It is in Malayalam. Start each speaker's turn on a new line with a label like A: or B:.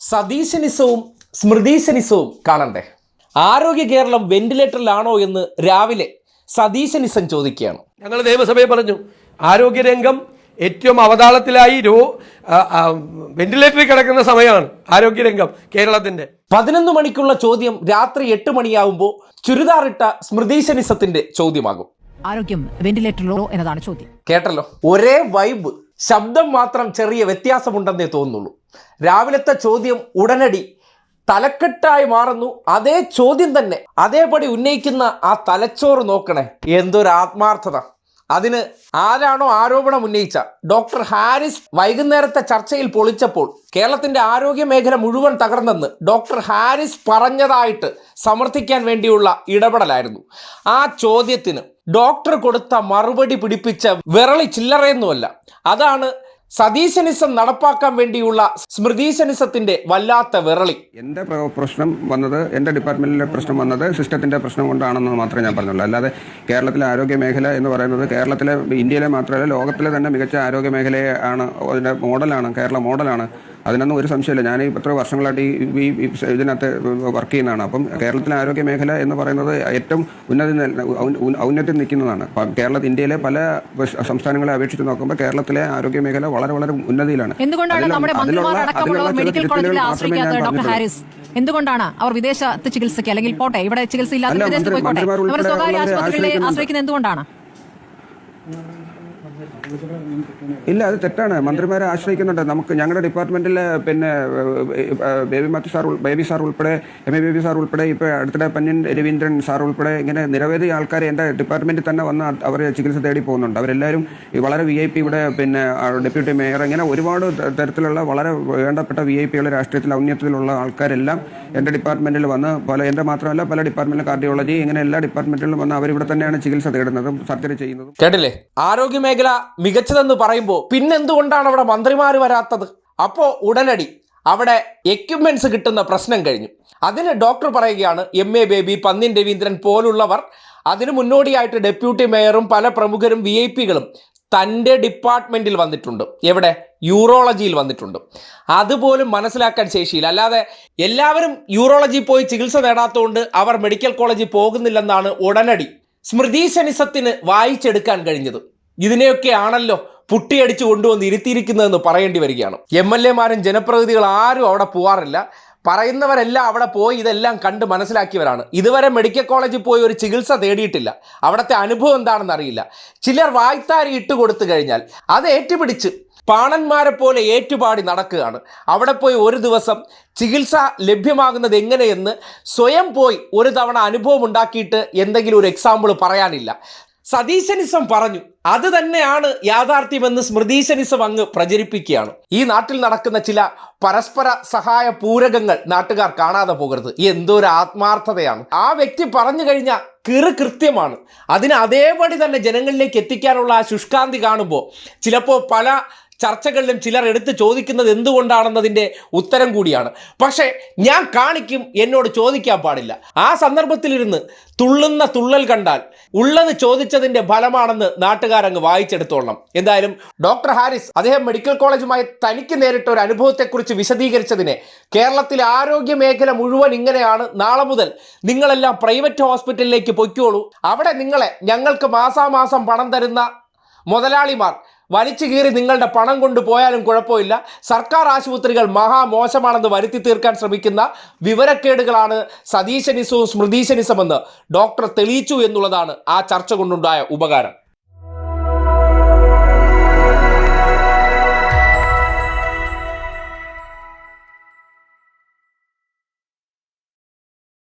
A: സതീശനിസവും സ്മൃതീശനിസവും കാണണ്ടേ? ആരോഗ്യ കേരളം വെന്റിലേറ്ററിലാണോ എന്ന് രാവിലെ സതീശനിസം ചോദിക്കുകയാണ്.
B: ഞങ്ങൾ നിയമസഭയിൽ പറഞ്ഞു ആരോഗ്യരംഗം ഏറ്റവും അവതാളത്തിലായി രോ വെന്റിലേറ്ററിൽ കിടക്കുന്ന സമയമാണ് ആരോഗ്യരംഗം കേരളത്തിന്റെ.
A: പതിനൊന്ന് മണിക്കുള്ള ചോദ്യം രാത്രി എട്ട് മണിയാവുമ്പോൾ ചുരിദാറിട്ട സ്മൃതീശനിസത്തിന്റെ ചോദ്യമാകും.
C: ആരോഗ്യം വെന്റിലേറ്ററിലോ എന്നതാണ് ചോദ്യം.
A: കേട്ടല്ലോ? ഒരേ വൈബ് ശബ്ദം മാത്രം ചെറിയ വ്യത്യാസമുണ്ടെന്നേ തോന്നുള്ളൂ രാവിലത്തെ ചോദ്യം ഉടനടി തലക്കെട്ടായി മാറുന്നു. അതേ ചോദ്യം തന്നെ അതേപടി ഉന്നയിക്കുന്ന ആ തലച്ചോറ് നോക്കണേ. എന്തൊരു ആത്മാർത്ഥത. അതിന് ആരാണോ ആരോപണം ഉന്നയിച്ച ഡോക്ടർ ഹാരിസ് വൈകുന്നേരത്തെ ചർച്ചയിൽ പൊളിച്ചപ്പോൾ കേരളത്തിന്റെ ആരോഗ്യ മേഖല മുഴുവൻ തകർന്നെന്ന് ഡോക്ടർ ഹാരിസ് പറഞ്ഞതായിട്ട് സമർത്ഥിക്കാൻ വേണ്ടിയുള്ള ഇടപെടലായിരുന്നു. ആ ചോദ്യത്തിന് ഡോക്ടർ കൊടുത്ത മറുപടി പിടിപ്പിച്ച വിരളി ചില്ലറയൊന്നുമല്ല. അതാണ് സതീശനിസം നടപ്പാക്കാൻ വേണ്ടിയുള്ള സ്മൃതീശനിസത്തിന്റെ വല്ലാത്ത വിരളി.
D: എന്റെ പ്ര- പ്രശ്നം വന്നത് എന്റെ ഡിപ്പാർട്ട്മെന്റിലെ പ്രശ്നം വന്നത് സിസ്റ്റത്തിന്റെ പ്രശ്നം കൊണ്ടാണെന്ന് മാത്രമേ ഞാൻ പറഞ്ഞുള്ളൂ. അല്ലാതെ കേരളത്തിലെ ആരോഗ്യ മേഖല എന്ന് പറയുന്നത് കേരളത്തിലെ ഇന്ത്യയിലെ മാത്രമല്ല ലോകത്തിലെ തന്നെ മികച്ച ആരോഗ്യ മേഖലയാണ് അതിന്റെ മോഡലാണ് കേരള മോഡലാണ് അതിനൊന്നും ഒരു സംശയമില്ല. ഞാൻ ഈ എത്ര വർഷങ്ങളായിട്ട് ഈ ഇതിനകത്ത് വർക്ക് ചെയ്യുന്നതാണ്. അപ്പം കേരളത്തിലെ ആരോഗ്യ മേഖല എന്ന് പറയുന്നത് ഏറ്റവും ഉന്നതി ഔന്നത്തിൽ നിൽക്കുന്നതാണ്. അപ്പം കേരള ഇന്ത്യയിലെ പല സംസ്ഥാനങ്ങളെ അപേക്ഷിച്ച് നോക്കുമ്പോൾ കേരളത്തിലെ ആരോഗ്യ മേഖല വളരെ വളരെ ഉന്നതിയിലാണ്.
C: എന്തുകൊണ്ടാണ് അവർ വിദേശത്ത് ചികിത്സയ്ക്ക് അല്ലെങ്കിൽ പോട്ടെ ഇവിടെ ചികിത്സ
D: ഇല്ലാതെ
C: വിദേശത്ത് പോയിക്കോട്ടെ അവർ സ്വകാര്യ ആശുപത്രികളെ ആശ്രയിക്കുന്നത് എന്തുകൊണ്ടാണ്?
D: ഇല്ല അത് തെറ്റാണ്. മന്ത്രിമാരെ ആശ്രയിക്കുന്നുണ്ട്. നമുക്ക് ഞങ്ങളുടെ ഡിപ്പാർട്ട്മെന്റിൽ പിന്നെ ബേബി മാത്യു സാർ ബേബി സാർ ഉൾപ്പെടെ എം എ ബേബി സാർ ഉൾപ്പെടെ ഇപ്പോൾ അടുത്തിടെ പന്യൻ രവീന്ദ്രൻ സാർ ഉൾപ്പെടെ ഇങ്ങനെ നിരവധി ആൾക്കാർ എന്റെ ഡിപ്പാർട്ട്മെന്റിൽ തന്നെ വന്ന് അവർ ചികിത്സ തേടി പോകുന്നുണ്ട്. അവരെല്ലാവരും വളരെ വി ഐ പി ഇവിടെ പിന്നെ ഡെപ്യൂട്ടി മേയർ ഇങ്ങനെ ഒരുപാട് തരത്തിലുള്ള വളരെ വേണ്ടപ്പെട്ട വി ഐ പികൾ രാഷ്ട്രീയത്തിൽ ഔന്നത്യത്തിലുള്ള ആൾക്കാരെല്ലാം എന്റെ ഡിപ്പാർട്ട്മെന്റിൽ വന്ന് പല എന്റെ മാത്രമല്ല പല ഡിപ്പാർട്ട്മെന്റിലും കാർഡിയോളജി ഇങ്ങനെ എല്ലാ ഡിപ്പാർട്ട്മെന്റിലും വന്ന് അവരിവിടെ തന്നെയാണ് ചികിത്സ തേടുന്നതും സർജറി ചെയ്യുന്നതും.
A: കേട്ടില്ലേ? ആരോഗ്യ മേഖല മികച്ചതെന്ന് പറയുമ്പോൾ പിന്നെന്തുകൊണ്ടാണ് അവിടെ മന്ത്രിമാർ വരാത്തത്? അപ്പോൾ ഉടനടി അവിടെ എക്യുപ്മെന്റ്സ് കിട്ടുന്ന പ്രശ്നം കഴിഞ്ഞു. അതിന് ഡോക്ടർ പറയുകയാണ് എം എ ബേബി പന്നിൻ രവീന്ദ്രൻ പോലുള്ളവർ അതിനു മുന്നോടിയായിട്ട് ഡെപ്യൂട്ടി മേയറും പല പ്രമുഖരും വി ഐ പികളും തന്റെ ഡിപ്പാർട്ട്മെന്റിൽ വന്നിട്ടുണ്ട്. എവിടെ? യൂറോളജിയിൽ വന്നിട്ടുണ്ട്. അതുപോലും മനസ്സിലാക്കാൻ ശേഷിയില്ല. അല്ലാതെ എല്ലാവരും യൂറോളജി പോയി ചികിത്സ നേടാത്തതുകൊണ്ട് അവർ മെഡിക്കൽ കോളേജിൽ പോകുന്നില്ലെന്നാണ് ഉടനടി സ്മൃതി ശനിസത്തിന് വായിച്ചെടുക്കാൻ കഴിഞ്ഞത്. ഇതിനെയൊക്കെ ആണല്ലോ പുട്ടിയടിച്ച് കൊണ്ടുവന്ന് ഇരുത്തിയിരിക്കുന്നതെന്ന് പറയേണ്ടി വരികയാണ്. എം എൽ എമാരും ജനപ്രതിനിധികൾ ആരും അവിടെ പോവാറില്ല. പറയുന്നവരെല്ലാം അവിടെ പോയി ഇതെല്ലാം കണ്ട് മനസ്സിലാക്കിയവരാണ്. ഇതുവരെ മെഡിക്കൽ കോളേജിൽ പോയി ഒരു ചികിത്സ തേടിയിട്ടില്ല. അവിടുത്തെ അനുഭവം എന്താണെന്ന് അറിയില്ല ചിലർ വായ്ത്താരി ഇട്ട് കൊടുത്തു കഴിഞ്ഞാൽ അത് ഏറ്റുപിടിച്ച് പാണന്മാരെ പോലെ ഏറ്റുപാടി നടക്കുകയാണ്. അവിടെ പോയി ഒരു ദിവസം ചികിത്സ ലഭ്യമാകുന്നത് എങ്ങനെയെന്ന് സ്വയം പോയി ഒരു തവണ അനുഭവം ഉണ്ടാക്കിയിട്ട് എന്തെങ്കിലും ഒരു എക്സാമ്പിൾ പറയാനില്ല. സതീശനിസം പറഞ്ഞു. അത് തന്നെയാണ് യാഥാർത്ഥ്യമെന്ന് സ്മൃതീശനിസം അങ്ങ് പ്രചരിപ്പിക്കുകയാണ്. ഈ നാട്ടിൽ നടക്കുന്ന ചില പരസ്പര സഹായ പൂരകങ്ങൾ നാട്ടുകാർ കാണാതെ പോകരുത്. എന്തൊരു ആത്മാർത്ഥതയാണ്. ആ വ്യക്തി പറഞ്ഞു കഴിഞ്ഞ കിറു കൃത്യമാണ്. അതിന് അതേപടി തന്നെ ജനങ്ങളിലേക്ക് എത്തിക്കാനുള്ള ആ ശുഷ്കാന്തി കാണുമ്പോൾ ചിലപ്പോൾ പല ചർച്ചകളിലും ചിലർ എടുത്ത് ചോദിക്കുന്നത് എന്തുകൊണ്ടാണെന്നതിന്റെ ഉത്തരം കൂടിയാണ്. പക്ഷേ ഞാൻ കാണിക്കും എന്നോട് ചോദിക്കാൻ പാടില്ല. ആ സന്ദർഭത്തിലിരുന്ന് തുള്ളുന്ന തുള്ളൽ കണ്ടാൽ ഉള്ളത് ചോദിച്ചതിന്റെ ഫലമാണെന്ന് നാട്ടുകാരങ്ങ് വായിച്ചെടുത്തോളണം. എന്തായാലും ഡോക്ടർ ഹാരിസ് അദ്ദേഹം മെഡിക്കൽ കോളേജുമായി തനിക്ക് നേരിട്ട ഒരു അനുഭവത്തെക്കുറിച്ച് വിശദീകരിച്ചതിനെ കേരളത്തിലെ ആരോഗ്യ മേഖല മുഴുവൻ ഇങ്ങനെയാണ്. നാളെ മുതൽ നിങ്ങളെല്ലാം പ്രൈവറ്റ് ഹോസ്പിറ്റലിലേക്ക് പൊയ്ക്കോളൂ. അവിടെ നിങ്ങളെ ഞങ്ങൾക്ക് മാസാമാസം പണം തരുന്ന മുതലാളിമാർ വലിച്ചു കീറി നിങ്ങളുടെ പണം കൊണ്ടുപോയാലും കുഴപ്പമില്ല. സർക്കാർ ആശുപത്രികൾ മഹാമോശമാണെന്ന് വരുത്തി തീർക്കാൻ ശ്രമിക്കുന്ന വിവരക്കേടുകളാണ് സതീശനിസവും സ്മൃതീശനിസമെന്ന് ഡോക്ടർ തെളിയിച്ചു എന്നുള്ളതാണ് ആ ചർച്ച കൊണ്ടുണ്ടായ ഉപകാരം.